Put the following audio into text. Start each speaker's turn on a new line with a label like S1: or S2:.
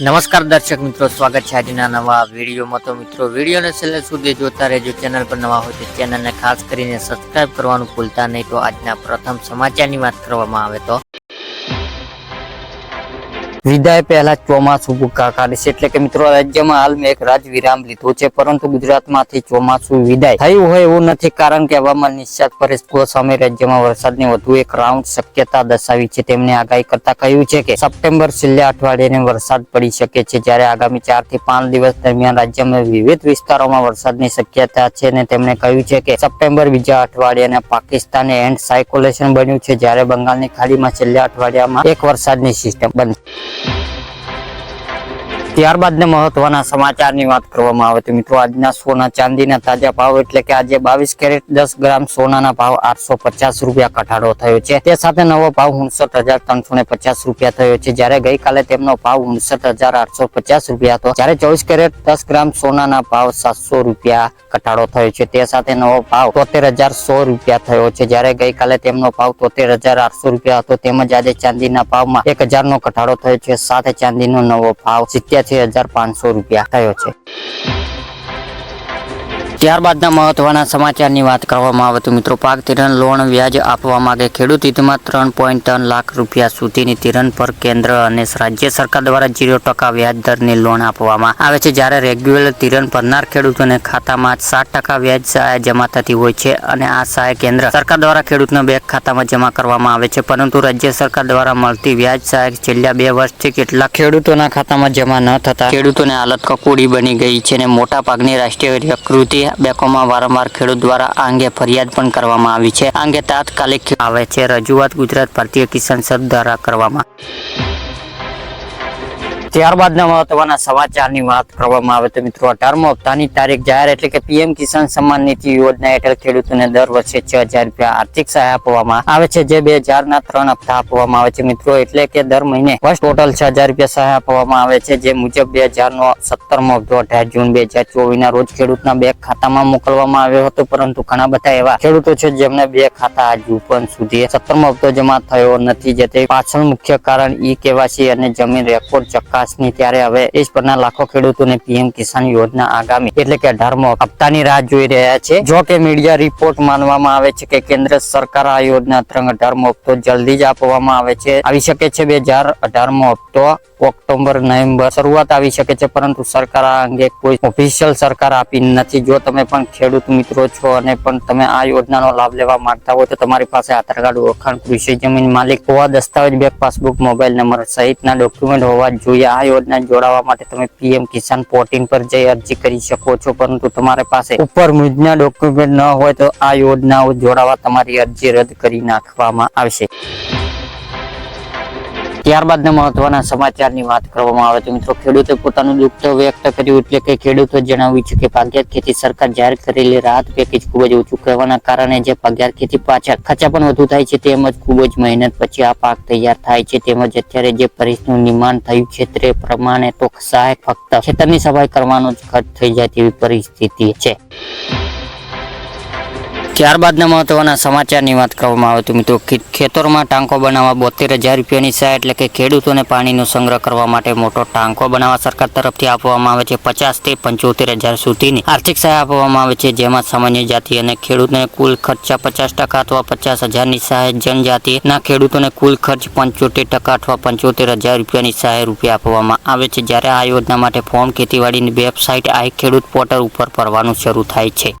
S1: નમસ્કાર દર્શક મિત્રો, સ્વાગત છે આજના નવા વિડીયોમાં. તો મિત્રો, વિડીયોને છેલ્લે સુધી જોતા રહેજો. ચેનલ પર નવા હોય તો ચેનલને ખાસ કરીને સબસ્ક્રાઇબ કરવાનું ભૂલતા નહીં. તો આજના પ્રથમ સમાચારની વાત કરવામાં આવે તો વિદાય પહેલા ચોમાસું ભૂકાકારી છે. એટલે કે મિત્રો, રાજ્યમાં હાલ મેં એક રાજ વિરામ લીધો છે, પરંતુ ગુજરાતમાંથી ચોમાસું વિદાય થયું હોય એવું નથી, કારણ કે હવામાન નિષ્ણાત પરેશ ગોસ્વામી રાજ્યમાં વરસાદની વધુ એક રાઉન્ડ શક્યતા દર્શાવી છે. તેમણે આગાહી કરતા કહ્યું છે કે, સપ્ટેમ્બર છેલ્લા અઠવાડિયાને વરસાદ પડી શકે છે, જ્યારે આગામી ચારથી પાંચ દિવસ દરમિયાન રાજ્યમાં વિવિધ વિસ્તારોમાં વરસાદની શક્યતા છે અને તેમણે કહ્યું છે કે, સપ્ટેમ્બર બીજા અઠવાડિયાને પાકિસ્તાને એન્ડ સાયકોલેશન બન્યું છે, જ્યારે બંગાળની ખાડીમાં છેલ્લા અઠવાડિયામાં એક વરસાદની સિસ્ટમ બની. Yeah. ત્યારબાદ ને મહત્વના સમાચારની વાત કરવામાં આવે તો મિત્રો, આજના સોના ચાંદીના તાજા ભાવ એટલે કે આજે બાવીસ કેરેટ દસ ગ્રામ સોનાના ભાવ આઠસો પચાસ રૂપિયા ઘટાડો થયો છે. તે સાથે નવો ભાવ ઉનસઠ હજાર ત્રણસો ને પચાસ રૂપિયા થયો છે. જ્યારે ગઈકાલે તેમનો ભાવ ઉનસઠ હજાર આઠસો પચાસ રૂપિયા હતો જ્યારે ચોવીસ કેરેટ દસ ગ્રામ સોનાના ભાવ સાતસો રૂપિયા ઘટાડો થયો છે. તે સાથે નવો ભાવ તોતેર હજાર સો રૂપિયા થયો છે. જ્યારે ગઈકાલે તેમનો ભાવ તોતેર હજાર આઠસો રૂપિયા હતો, તેમજ આજે ચાંદીના ભાવમાં એક હજાર નો ઘટાડો થયો છે. સાથે ચાંદીનો નવો ભાવ સિત્યાસી હજાર પાંચસો રૂપિયા થયો છે. ત્યારબાદના મહત્વના સમાચારની વાત કરવામાં આવે તો મિત્રો, પાક તિરણ લોન વ્યાજ આપવા માગે. ખેડૂત હિતમાં ત્રણ પોઈન્ટ ત્રણ લાખ રૂપિયા સુધીની તિરણ પર કેન્દ્ર અને રાજ્ય સરકાર દ્વારા જીરો ટકા વ્યાજ દરની લોન આપવામાં આવે છે. જ્યારે રેગ્યુલર તિરણ ભરનાર ખેડૂતોને ખાતામાં સાત ટકા વ્યાજ સહાય જમા થતી હોય છે અને આ સહાય કેન્દ્ર સરકાર દ્વારા ખેડૂતના બેંક ખાતામાં જમા કરવામાં આવે છે. પરંતુ રાજ્ય સરકાર દ્વારા મળતી વ્યાજ સહાય છેલ્લા બે વર્ષથી કેટલાક ખેડૂતોના ખાતામાં જમા ન થતા ખેડૂતોને હાલત કકોડી બની ગઈ છે અને મોટા ભાગની રાષ્ટ્રીય પ્રકૃતિ બેંકોમાં વારંવાર ખેડૂત દ્વારા આ અંગે ફરિયાદ પણ કરવામાં આવી છે. આ અંગે તાત્કાલિક આવે છે. રજૂઆત ગુજરાત ભારતીય કિસાન સંઘ દ્વારા કરવામાં ત્યારબાદના મહત્વના સમાચારની વાત કરવામાં આવે તો મિત્રો અઢારમો હપ્તાની તારીખ જાહેર એટલે કે પીએમ કિસાન સન્માન નીતિ યોજના હેઠળ ખેડૂતોને દર વર્ષે છ હજાર રૂપિયા આર્થિક સહાય આપવામાં આવે છે. જે બે ના ત્રણ હપ્તા આપવામાં આવે છે મિત્રો એટલે કે દર મહિને ફર્સ્ટ ટોટલ છ હજાર રૂપિયા સહાય આપવામાં આવે છે. જે મુજબ બે નો સત્તરમો હપ્તો અઢાર જૂન બે હજાર ચોવીસ ના રોજ ખેડૂતના બેંક ખાતામાં મોકલવામાં આવ્યો હતો. પરંતુ ઘણા બધા એવા ખેડૂતો છે જેમને બે ખાતા હજુ પણ સુધી સત્તરમો હપ્તો જમા થયો નથી. જે પાછળ મુખ્ય કારણ ઈ કેવાસી અને જમીન રેકોર્ડ ચકાસણી ત્યારે હવે દેશ પરના લાખો ખેડૂતોને પીએમ કિસાન યોજના આગામી એટલે કે અઢારમો હપ્તાની રાહ જોઈ રહ્યા છે. જો કે મીડિયા રિપોર્ટ માનવામાં આવે છે કે કેન્દ્ર સરકાર આ યોજના ત્રણ અઢારમો હપ્તો જલ્દી જ આપવામાં આવે છે. આવી શકે છે બે હજાર અઢારમો હપ્તો ઓક્ટોબર, નવેમ્બર શરૂઆત આવી શકે છે, પરંતુ સરકાર આ અંગે કોઈ ઓફિશિયલ સરકાર આપી નથી. જો તમે પણ ખેડૂત મિત્રો છો અને પણ તમે આ યોજનાનો લાભ લેવા માંગતા હોય તો તમારી પાસે આધાર કાર્ડ, ઓળખાણ, કૃષિ જમીન માલિક હોવા દસ્તાવેજ, બેંક પાસબુક, મોબાઈલ નંબર સહિતના ડોક્યુમેન્ટ હોવા જોઈએ. આ યોજના જોડાવા માટે તમે પીએમ કિસાન પોર્ટિન પર જઈ અરજી કરી શકો છો. પરંતુ તમારી પાસે ઉપર મુજબના ડોક્યુમેન્ટ ન હોય તો આ યોજનાઓ જોડાવા તમારી અરજી રદ કરી નાખવામાં આવશે. ત્યારબાદના મહત્વના સમાચારની વાત કરવામાં આવે તો મિત્રો, ખેડૂતે પોતાનું દુઃખ તો વ્યક્ત કર્યું એટલે કે ખેડૂતો જણાવ્યું છે કે પાગિયાર ખેતી સરકાર જાહેર કરેલી રાહત પેકેજ ખૂબ જ ઓછું કહેવાના કારણે જે પાગ્યાત ખેતી પાછળ ખર્ચા પણ વધુ થાય છે તેમજ ખૂબ જ મહેનત પછી આ પાક તૈયાર થાય છે. તેમજ અત્યારે જે પરિસ્થિતિનું નિર્માણ થયું છે તે પ્રમાણે તો સહાય ફક્ત ખેતરની સફાઈ કરવાનો જ ખર્ચ થઈ જાય તેવી પરિસ્થિતિ છે. ત્યારબાદના મહત્વના સમાચારની વાત કરવામાં આવે તો મિત્રો ખેતરોમાં ટાંકો બનાવવા બોતેર હજાર રૂપિયાની સહાય એટલે કે ખેડૂતોને પાણીનો સંગ્રહ કરવા માટે મોટો ટાંકો બનાવવા સરકાર તરફથી આપવામાં આવે છે. પચાસથી પંચોતેર હજાર સુધીની આર્થિક સહાય આપવામાં આવે છે, જેમાં સામાન્ય જાતિ અને ખેડૂતને કુલ ખર્ચા પચાસ ટકા અથવા પચાસ હજારની સહાય જનજાતિના ખેડૂતોને કુલ ખર્ચ પંચોતેર ટકા અથવા પંચોતેર હજાર રૂપિયાની સહાય રૂપિયા આપવામાં આવે છે. જ્યારે આ યોજના માટે ફોર્મ ખેતીવાડીની વેબસાઇટ આ ખેડૂત પોર્ટલ ઉપર ભરવાનું શરૂ થાય છે.